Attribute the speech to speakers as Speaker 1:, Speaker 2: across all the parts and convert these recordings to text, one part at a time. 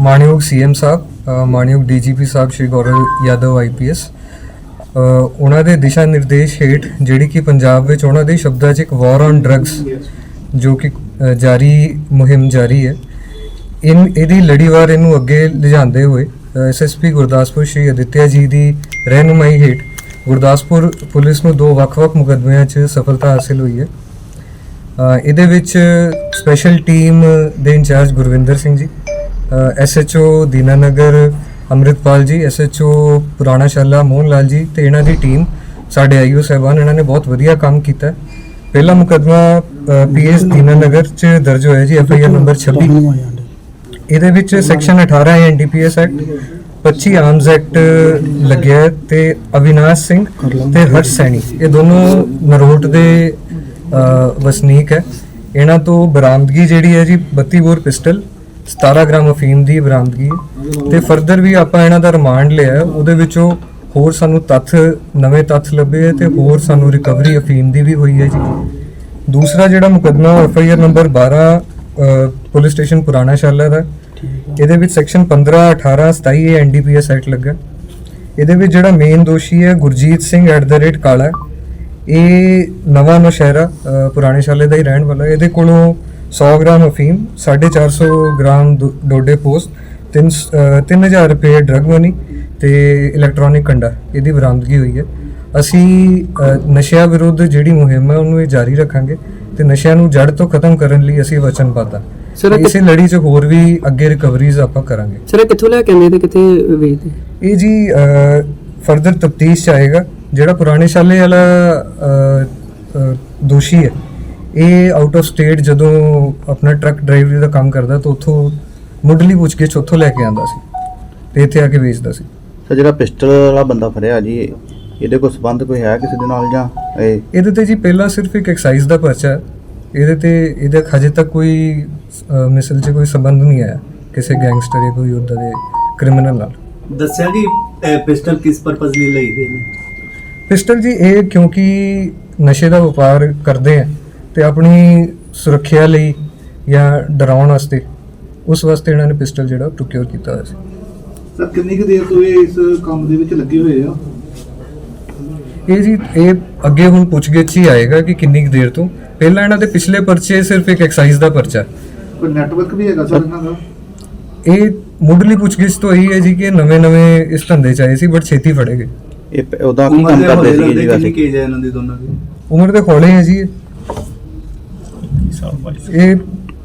Speaker 1: ਮਾਨਯੋਗ ਸੀਐਮ ਸਾਹਿਬ ਅ, ਮਾਨਯੋਗ ਡੀਜੀਪੀ ਸਾਹਿਬ ਸ਼੍ਰੀ ਗੌਰਵ ਯਾਦਵ ਆਈਪੀਐਸ ਉਹਨਾਂ ਦੇ ਦਿਸ਼ਾ ਨਿਰਦੇਸ਼ ਹੇਠ ਜਿਹੜੀ ਕਿ ਪੰਜਾਬ ਵਿੱਚ ਉਹਨਾਂ ਦੇ ਸ਼ਬਦਾਂ 'ਚ ਇੱਕ ਵਾਰ ਔਨ ਡਰੱਗਸ ਜੋ ਕਿ ਜਾਰੀ ਮੁਹਿੰਮ ਜਾਰੀ ਹੈ ਇਨ ਇਹਦੀ ਲੜੀਵਾਰ ਇਹਨੂੰ ਅੱਗੇ ਲਿਜਾਂਦੇ ਹੋਏ ਐਸਐਸਪੀ ਗੁਰਦਾਸਪੁਰ ਸ਼੍ਰੀ ਅਦਿੱਤਿਆ ਜੀ ਦੀ ਰਹਿਨੁਮਾਈ ਹੇਠ ਗੁਰਦਾਸਪੁਰ ਪੁਲਿਸ ਨੂੰ ਦੋ ਵੱਖ-ਵੱਖ ਮੁਕੱਦਮਿਆਂ 'ਚ ਸਫਲਤਾ ਹਾਸਿਲ ਹੋਈ ਹੈ ਇਹਦੇ ਵਿੱਚ ਸਪੈਸ਼ਲ ਟੀਮ ਦੇ ਇੰਚਾਰਜ ਗੁਰਵਿੰਦਰ ਸਿੰਘ ਜੀ ਐਸਐਚਓ ਦੀਨਾਨਗਰ, ਅੰਮ੍ਰਿਤਪਾਲ ਜੀ ਐਸਐਚਓ ਪੁਰਾਣਾ ਸ਼ਾਲਾ ਮੋਹਨ ਲਾਲ ਜੀ ਤੇ ਇਹਨਾਂ ਦੀ ਟੀਮ ਸਾਡੇ ਆਈਓ ਸਾਹਿਬਾਨ, ਇਹਨਾਂ ਨੇ ਬਹੁਤ ਵਧੀਆ ਕੰਮ ਕੀਤਾ। ਪਹਿਲਾ ਮੁਕੱਦਮਾ ਪੀਐਸ ਦੀਨਾਨਗਰ ਚ ਦਰਜ ਹੋਇਆ ਜੀ ਐਫਆਈਆਰ ਨੰਬਰ 26 ਇਹਦੇ ਵਿੱਚ ਸੈਕਸ਼ਨ 18 ਹੈ ਐਨਡੀਪੀਐਸ ਐਕਟ 25 ਆਰਮਸ ਐਕਟ ਲੱਗਿਆ ਹੈ ਤੇ ਅਵਿਨਾਸ਼ ਸਿੰਘ ਤੇ ਹਰਸ਼ ਸੈਣੀ। ਇਹ ਦੋਨੋਂ ਨਰੋਟ ਦੇ ਵਸਨੀਕ ਹੈ। ਇਹਨਾਂ ਤੋਂ ਬਰਾਮਦਗੀ ਜਿਹੜੀ ਹੈ ਜੀ 32 ਬੋਰ ਪਿਸਟਲ 17 ਗ੍ਰਾਮ ਅਫੀਮ ਦੀ ਬਰਾਮਦਗੀ ਹੈ ਤੇ ਫਰਦਰ ਵੀ ਆਪਾਂ ਇਹਨਾਂ ਦਾ ਰਿਮਾਂਡ ਲਿਆ ਉਹਦੇ ਵਿੱਚੋਂ ਹੋਰ ਸਾਨੂੰ ਤੱਥ, ਨਵੇਂ ਤੱਥ ਲੱਭੇ ਹੈ ਤੇ ਹੋਰ ਸਾਨੂੰ ਰਿਕਵਰੀ ਅਫੀਮ ਦੀ ਵੀ ਹੋਈ ਹੈ ਜੀ। ਦੂਸਰਾ ਜਿਹੜਾ ਮੁਕੱਦਮਾ R number 12 police station Purana Shala ਦਾ। ਇਹਦੇ ਵਿੱਚ ਸੈਕਸ਼ਨ 15 18 27 ਇਹ ਐਨਡੀਪੀਐਸ ਐਕਟ ਲੱਗਾ। ਇਹਦੇ ਵਿੱਚ ਜਿਹੜਾ ਮੇਨ ਦੋਸ਼ੀ ਹੈ Gurjeet Singh at the rate Kala. ਇਹ ਨਵਾਂ ਨੌਸ਼ਹਿਰਾ ਪੁਰਾਣੇ ਸ਼ਾਲੇ ਦਾ ਹੀ ਰਹਿਣ ਵਾਲਾ ਇਹਦੇ ਕੋਲੋਂ 100 ਗ੍ਰਾਮ ਅਫੀਮ 450 ਗ੍ਰਾਮ ਡੋਡੇ ਪੋਸਟ 3 3000 ਰੁਪਏ ਡਰਗ ਮਨੀ ਤੇ ਇਲੈਕਟ੍ਰੋਨਿਕ ਕੰਡਾ। ਇਹਦੀ ਬਰਾਮਦਗੀ ਹੋਈ ਹੈ। ਅਸੀਂ ਨਸ਼ਿਆਂ ਵਿਰੁੱਧ ਜਿਹੜੀ ਮੁਹਿੰਮ ਹੈ ਉਹਨੂੰ ਇਹ ਜਾਰੀ ਰੱਖਾਂਗੇ ਤੇ ਨਸ਼ਿਆਂ ਨੂੰ ਜੜ ਤੋਂ ਖਤਮ ਕਰਨ ਲਈ ਅਸੀਂ ਵਚਨਬੱਧ ਹਾਂ
Speaker 2: ਇਹ
Speaker 1: ਇਸੇ ਲੜੀ 'ਚ ਹੋਰ ਵੀ ਅੱਗੇ ਰਿਕਵਰੀਜ਼ ਆਪਾਂ ਕਰਾਂਗੇ।
Speaker 2: ਸਰ ਕਿੱਥੋਂ ਲੈ ਕੇ ਆਉਂਦੇ ਤੇ ਕਿੱਥੇ ਵੇਚਦੇ?
Speaker 1: ਇਹ ਜੀ ਫਰਦਰ ਤਫਤੀਸ਼ ਚਾਹੇਗਾ ਜਿਹੜਾ ਪੁਰਾਣੇ ਸ਼ਾਲੇ ਵਾਲਾ ਦੋਸ਼ੀ ਹੈ ਇਹ ਆਊਟ ਆਫ ਸਟੇਟ ਜਦੋਂ ਆਪਣਾ ਟਰੱਕ ਡਰਾਈਵਰੀ ਦਾ ਕੰਮ ਕਰਦਾ ਤਾਂ ਉੱਥੋਂ ਮੁੱਢਲੀ ਪੁੱਛਗਿੱਛ ਉੱਥੋਂ ਲੈ ਕੇ ਆਂਦਾ ਸੀ ਤੇ ਇੱਥੇ ਆ ਕੇ ਵੇਚਦਾ ਸੀ।
Speaker 3: ਤੇ ਜਿਹੜਾ ਪਿਸਟਲ ਵਾਲਾ ਬੰਦਾ ਫੜਿਆ ਜੀ ਇਹਦੇ ਕੋਈ ਸਬੰਧ ਕੋਈ ਹੈ ਕਿਸੇ ਦੇ ਨਾਲ ਜਾਂ ਇਹ?
Speaker 1: ਇਹਦੇ ਤੇ ਜੀ ਪਹਿਲਾਂ ਸਿਰਫ ਇੱਕ ਐਕਸਾਈਜ਼ ਦਾ ਪਰਚਾ ਹੈ ਇਹਦੇ ਤੇ ਇਹਦੇ ਹਜੇ ਤੱਕ ਕੋਈ ਅ, ਮਿਸਲ 'ਚ ਕੋਈ ਸੰਬੰਧ ਨਹੀਂ ਆਇਆ ਕਿਸੇ ਗੈਂਗਸਟਰ ਜਾਂ ਕੋਈ ਉੱਦਾਂ ਦੇ ਕ੍ਰਿਮੀਨਲ ਨਾਲ।
Speaker 4: ਦੱਸਿਆ ਕਿ ਪਿਸਟਲ ਕਿਸ ਪਰਪਸ ਲਈ ਲਈ ਗਈ ਨੇ?
Speaker 1: ਪਿਸਟਲ ਜੀ ਇਹ ਕਿਉਂਕਿ ਨਸ਼ੇ ਦਾ ਵਪਾਰ ਕਰਦੇ ਆ ਤੇ ਆਪਣੀ ਸੁਰੱਖਿਆ ਲਈ ਜਾਂ ਡਰਾਉਣ ਵਾਸਤੇ ਉਸ ਵਾਸਤੇ ਇਹਨਾਂ ਨੇ ਪਿਸਟਲ ਜਿਹੜਾ ਪ੍ਰੋਕਿਉਰ ਕੀਤਾ ਹੋਇਆ ਸੀ।
Speaker 5: ਸਰ ਕਿੰਨੀ ਕੁ ਦੇਰ ਤੋਂ ਇਹ ਇਸ ਕੰਮ ਦੇ ਵਿੱਚ ਲੱਗੇ ਹੋਏ ਆ?
Speaker 1: ਇਹ ਜੀ ਇਹ ਅੱਗੇ ਹੁਣ ਪੁੱਛਗਿੱਛ ਹੀ ਆਏਗਾ ਕਿ ਕਿੰਨੀ ਕੁ ਦੇਰ ਤੋਂ। ਪਹਿਲਾਂ ਇਹਨਾਂ ਦੇ ਪਿਛਲੇ ਪਰਚੇ ਸਿਰਫ ਇੱਕ ਐਕਸਾਈਜ਼ ਦਾ ਪਰਚਾ।
Speaker 5: ਕੋਈ ਨੈਟਵਰਕ ਵੀ ਹੈਗਾ ਸਰ ਇਹਨਾਂ ਦਾ?
Speaker 1: ਇਹ ਮੁੱਢਲੀ ਪੁੱਛਗਿੱਛ ਤੋਂ ਇਹੀ ਹੈ ਜੀ ਕਿ ਨਵੇਂ-ਨਵੇਂ ਇਸ ਧੰਦੇ 'ਚ ਆਏ ਸੀ ਬਟ ਛੇਤੀ ਫੜੇ ਗਏ।
Speaker 3: ਇਹ ਪ- ਉਹਦਾ ਕੀ
Speaker 4: ਉਮਰ
Speaker 3: ਕੰਮ ਕਰਦੇ ਸੀ ਜੀ
Speaker 4: ਕਿੰਨੀ
Speaker 3: ਵੈਸੇ।
Speaker 4: ਕੇਜ ਹੈ ਇਹਨਾਂ ਦੀ ਦੋਨਾਂ ਦੀ?
Speaker 1: ਉਮਰ ਦੇ ਹੌਲੇ ਹੈ ਜੀ। ਇਹ। ਇਹ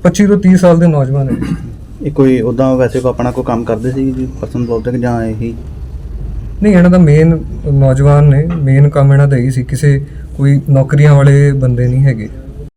Speaker 1: 25 ਤੋਂ 30 ਸਾਲ ਦੇ ਨੌਜਵਾਨ ਹੈ
Speaker 3: ਇਹ ਕੋਈ ਉਦਾਂ ਵੈਸੇ ਕੋ ਆਪਣਾ ਕੋਈ ਕੰਮ ਕਰਦੇ ਸੀ ਜੀ ਪਰਸਨ ਬੋਲਦੇ ਕਿ ਜਾਂ ਇਹੀ?
Speaker 1: ਨਹੀਂ ਇਹਨਾਂ ਦਾ ਮੇਨ ਨੌਜਵਾਨ ਨੇ ਮੇਨ ਕੰਮ ਇਹਨਾਂ ਦਾ ਇਹੀ ਸੀ ਕਿਸੇ ਕੋਈ ਨੌਕਰੀਆਂ ਵਾਲੇ ਬੰਦੇ ਨਹੀਂ ਹੈਗੇ।